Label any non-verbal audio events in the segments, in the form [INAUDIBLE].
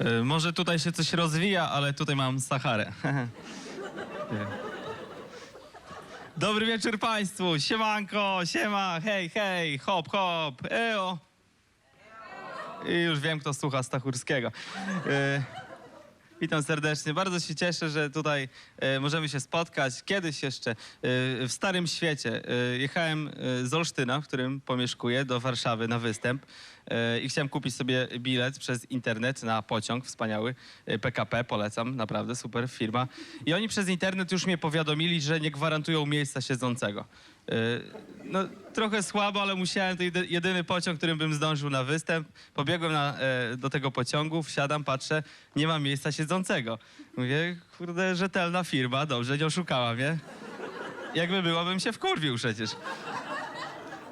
Y, Może tutaj się coś rozwija, ale tutaj mam Saharę. [LAUGHS] Dobry wieczór Państwu, siemanko, siema, hej, hej, hop, hop, eo. I już wiem, kto słucha Stachurskiego. Y, Witam serdecznie. Bardzo się cieszę, że tutaj e, możemy się spotkać. Kiedyś jeszcze e, w Starym Świecie e, jechałem e, z Olsztyna, w którym pomieszkuję, do Warszawy na występ e, i chciałem kupić sobie bilet przez internet na pociąg wspaniały. e, PKP polecam, naprawdę super firma. I oni przez internet już mnie powiadomili, że nie gwarantują miejsca siedzącego. E, No, trochę słabo, ale musiałem, to jedy- jedyny pociąg, którym bym zdążył na występ. Pobiegłem na, e, do tego pociągu, wsiadam, patrzę, nie ma miejsca siedzącego. Mówię, kurde, rzetelna firma, dobrze, nie oszukała mnie. Jakby było, bym się wkurwił przecież.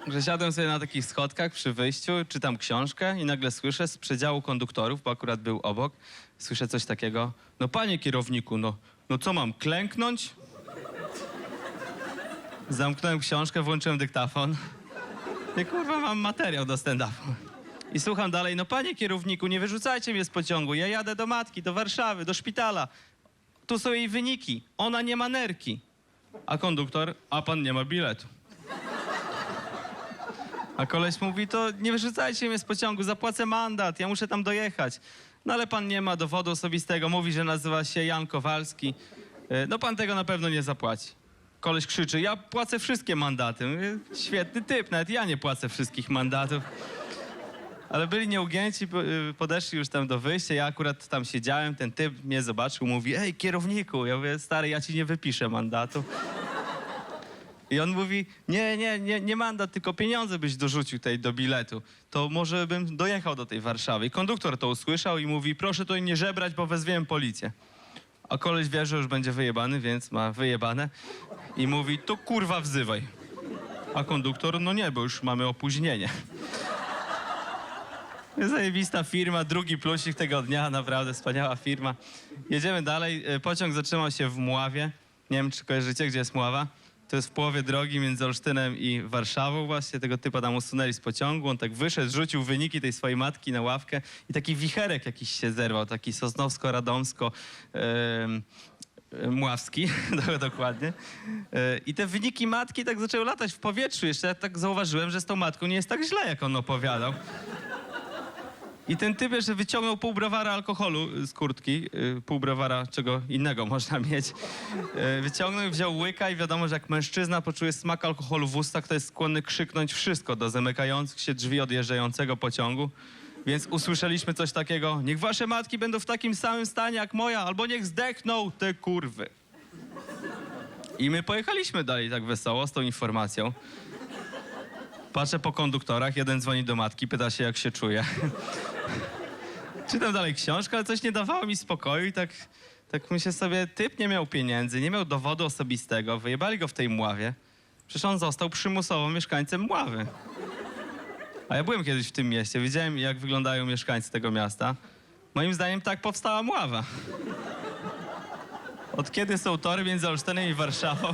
Że siadłem sobie na takich schodkach przy wyjściu, czytam książkę i nagle słyszę z przedziału konduktorów, bo akurat był obok, słyszę coś takiego. No panie kierowniku, no, no co mam, klęknąć? Zamknąłem książkę, włączyłem dyktafon. I kurwa, mam materiał do stand-upu. I słucham dalej, no panie kierowniku, nie wyrzucajcie mnie z pociągu. Ja jadę do matki, do Warszawy, do szpitala. Tu są jej wyniki. Ona nie ma nerki. A konduktor, a pan nie ma biletu. A koleś mówi, to nie wyrzucajcie mnie z pociągu, zapłacę mandat, ja muszę tam dojechać. No ale pan nie ma dowodu osobistego, mówi, że nazywa się Jan Kowalski. E, No pan tego na pewno nie zapłaci. Koleś krzyczy, ja płacę wszystkie mandaty. Świetny typ, nawet ja nie płacę wszystkich mandatów. Ale byli nieugięci, y, podeszli już tam do wyjścia, ja akurat tam siedziałem, ten typ mnie zobaczył, mówi, ej kierowniku, ja mówię, stary, ja ci nie wypiszę mandatu. I on mówi, nie, nie, nie, nie mandat, tylko pieniądze byś dorzucił tutaj do biletu. To może bym dojechał do tej Warszawy. I konduktor to usłyszał i mówi, proszę tutaj nie żebrać, bo wezwiemy policję. A koleś wie, że już będzie wyjebany, więc ma wyjebane. I mówi, to kurwa wzywaj. A konduktor, no nie, bo już mamy opóźnienie. Zajebista firma, drugi plusik tego dnia, naprawdę wspaniała firma. Jedziemy dalej. E, Pociąg zatrzymał się w Mławie. Nie wiem, czy kojarzycie, gdzie jest Mława. To jest w połowie drogi między Olsztynem i Warszawą właśnie. Tego typa tam usunęli z pociągu. On tak wyszedł, rzucił wyniki tej swojej matki na ławkę i taki wicherek jakiś się zerwał, taki sosnowsko-radomsko... em, Mławski, [LAUGHS] do- dokładnie. E, I te wyniki matki tak zaczęły latać w powietrzu. Jeszcze ja tak zauważyłem, że z tą matką nie jest tak źle, jak on opowiadał. I ten typ jeszcze wyciągnął pół browara alkoholu z kurtki, y, pół browara czego innego [LAUGHS] można mieć. Y, Wyciągnął i wziął łyka i wiadomo, że jak mężczyzna poczuje smak alkoholu w ustach, to jest skłonny krzyknąć wszystko do zamykających się drzwi odjeżdżającego pociągu. Więc usłyszeliśmy coś takiego, niech wasze matki będą w takim samym stanie jak moja, albo niech zdechną te kurwy. I my pojechaliśmy dalej tak wesoło z tą informacją. Patrzę po konduktorach, jeden dzwoni do matki, pyta się jak się czuje. [LAUGHS] Czytam dalej książkę, ale coś nie dawało mi spokoju i tak, tak myślę sobie, typ nie miał pieniędzy, nie miał dowodu osobistego, wyjebali go w tej Mławie. Przecież on został przymusowo mieszkańcem Mławy. A ja byłem kiedyś w tym mieście, widziałem jak wyglądają mieszkańcy tego miasta. Moim zdaniem tak powstała Mława. Od kiedy są tory między Olsztynem i Warszawą,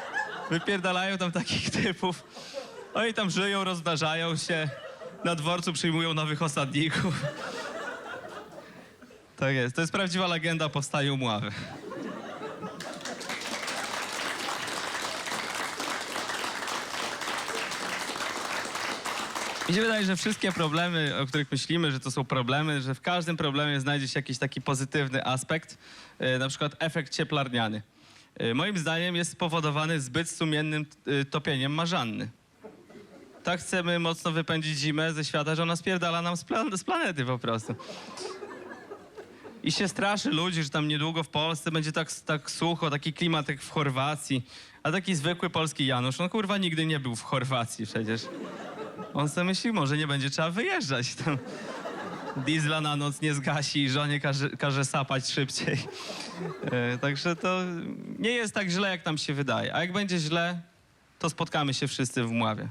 [LAUGHS] wypierdalają tam takich typów. Oni tam żyją, rozmnażają się, na dworcu przyjmują nowych osadników. Tak jest. To jest prawdziwa legenda powstaju Mławy. Mi się wydaje, że wszystkie problemy, o których myślimy, że to są problemy, że w każdym problemie znajdzie się jakiś taki pozytywny aspekt, e, na przykład efekt cieplarniany. E, Moim zdaniem jest spowodowany zbyt sumiennym e, topieniem marzanny. Tak chcemy mocno wypędzić zimę ze świata, że ona spierdala nam z, plan- z planety po prostu. I się straszy ludzi, że tam niedługo w Polsce będzie tak, tak sucho, taki klimat jak w Chorwacji. A taki zwykły polski Janusz, no kurwa nigdy nie był w Chorwacji przecież. On sobie myśli, może nie będzie trzeba wyjeżdżać tam. Diesla na noc nie zgasi i żonie każe, każe sapać szybciej. E, także to nie jest tak źle, jak nam się wydaje. A jak będzie źle, to spotkamy się wszyscy w Mławie.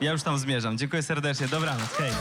Ja już tam zmierzam. Dziękuję serdecznie. Dobranoc. Hej.